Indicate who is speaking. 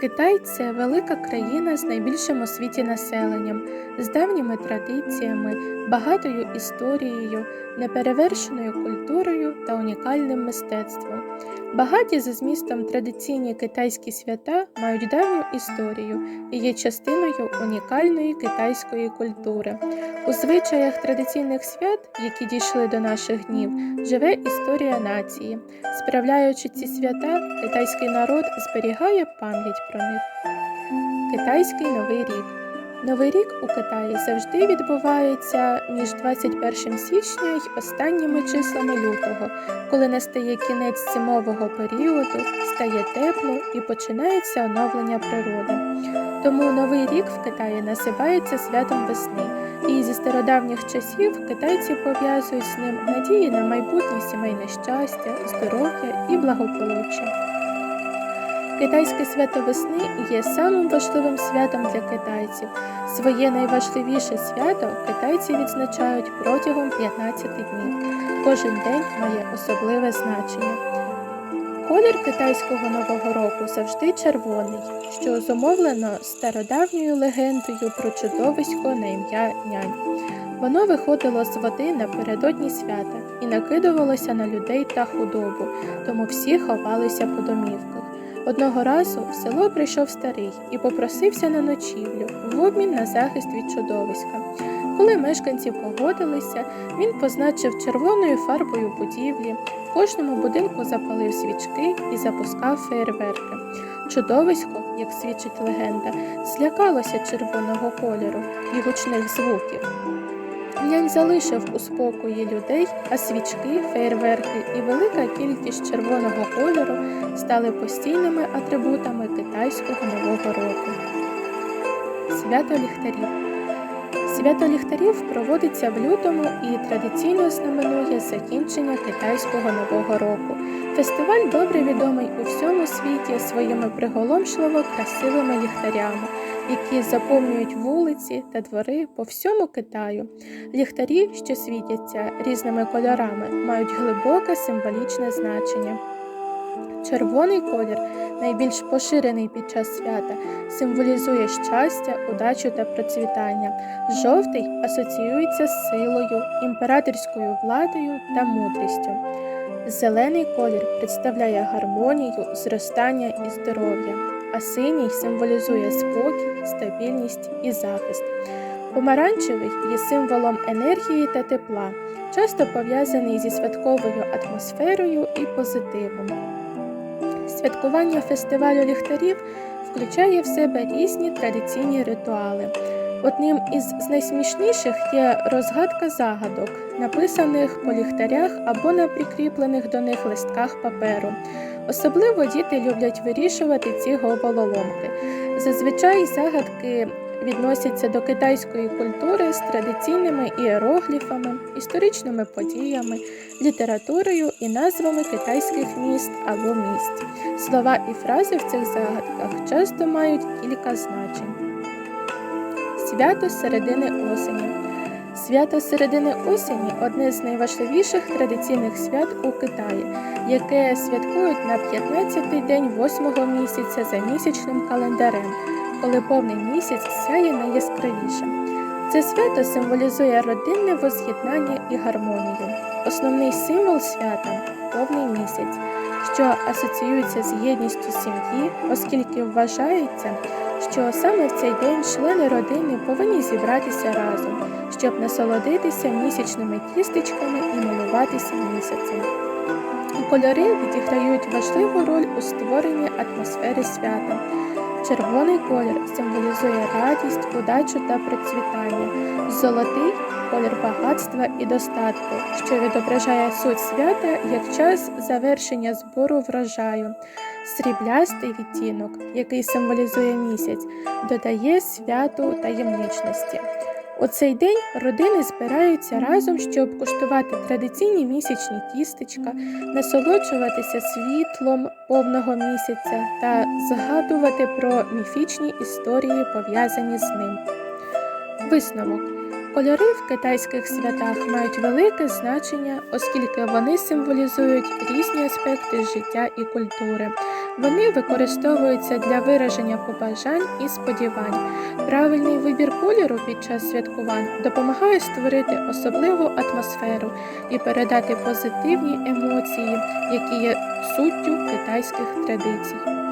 Speaker 1: Китай це велика країна з найбільшим у світі населенням, з давніми традиціями, багатою історією, неперевершеною культурою та унікальним мистецтвом. Багаті за змістом традиційні китайські свята мають давню історію і є частиною унікальної китайської культури. У звичаях традиційних свят, які дійшли до наших днів, живе історія нації. Справляючи ці свята, китайський народ зберігає пам'ять про них. Китайський Новий рік. Новий рік у Китаї завжди відбувається між 21 січня й останніми числами лютого, коли настає кінець зимового періоду, стає тепло і починається оновлення природи. Тому Новий рік в Китаї називається святом весни, і зі стародавніх часів китайці пов'язують з ним надії на майбутнє сімейне щастя, здоров'я і благополуччя. Китайське свято весни є самим важливим святом для китайців. Своє найважливіше свято китайці відзначають протягом 15 днів. Кожен день має особливе значення. Колір китайського нового року завжди червоний, що зумовлено стародавньою легендою про чудовисько на ім'я нянь. Воно виходило з води напередодні свята і накидувалося на людей та худобу, тому всі ховалися по домівках. Одного разу в село прийшов старий і попросився на ночівлю в обмін на захист від чудовиська. Коли мешканці погодилися, він позначив червоною фарбою будівлі, в кожному будинку запалив свічки і запускав феєрверки. Чудовисько, як свідчить легенда, злякалося червоного кольору і гучних звуків. Нянь залишив у спокої людей, а свічки, феєрверки і велика кількість червоного кольору стали постійними атрибутами китайського нового року. Свято ліхтарів. Свято ліхтарів проводиться в лютому і традиційно знаменує закінчення китайського нового року. Фестиваль добре відомий у всьому світі своїми приголомшливо красивими ліхтарями, які заповнюють вулиці та двори по всьому Китаю. Ліхтарі, що світяться різними кольорами, мають глибоке символічне значення. Червоний колір, найбільш поширений під час свята, символізує щастя, удачу та процвітання. Жовтий асоціюється з силою, імператорською владою та мудрістю. Зелений колір представляє гармонію, зростання і здоров'я, а синій символізує спокій, стабільність і захист. Помаранчевий є символом енергії та тепла, часто пов'язаний зі святковою атмосферою і позитивом. Святкування фестивалю ліхтарів включає в себе різні традиційні ритуали. Одним із найсмішніших є розгадка загадок, написаних по ліхтарях або на прикріплених до них листках паперу. Особливо діти люблять вирішувати ці головоломки. Зазвичай загадки відносяться до китайської культури з традиційними іерогліфами, історичними подіями, літературою і назвами китайських міст або місць. Слова і фрази в цих загадках часто мають кілька значень. Свято середини осені. Свято середини осені одне з найважливіших традиційних свят у Китаї, яке святкують на 15-й день 8-го місяця за місячним календарем, коли повний місяць сяє найяскравіше. Це свято символізує родинне воз'єднання і гармонію. Основний символ свята повний місяць, що асоціюється з єдністю сім'ї, оскільки вважається, що саме в цей день члени родини повинні зібратися разом, щоб насолодитися місячними тістечками і милуватися місяцем. Кольори відіграють важливу роль у створенні атмосфери свята. Червоний колір символізує радість, удачу та процвітання. Золотий колір багатства і достатку, що відображає суть свята як час завершення збору врожаю. Сріблястий відтінок, який символізує місяць, додає святу таємничності. У цей день родини збираються разом, щоб куштувати традиційні місячні тістечка, насолоджуватися світлом повного місяця та згадувати про міфічні історії, пов'язані з ним. Висновок. Кольори в китайських святах мають велике значення, оскільки вони символізують різні аспекти життя і культури. Вони використовуються для вираження побажань і сподівань. Правильний вибір кольору під час святкувань допомагає створити особливу атмосферу і передати позитивні емоції, які є суттю китайських традицій.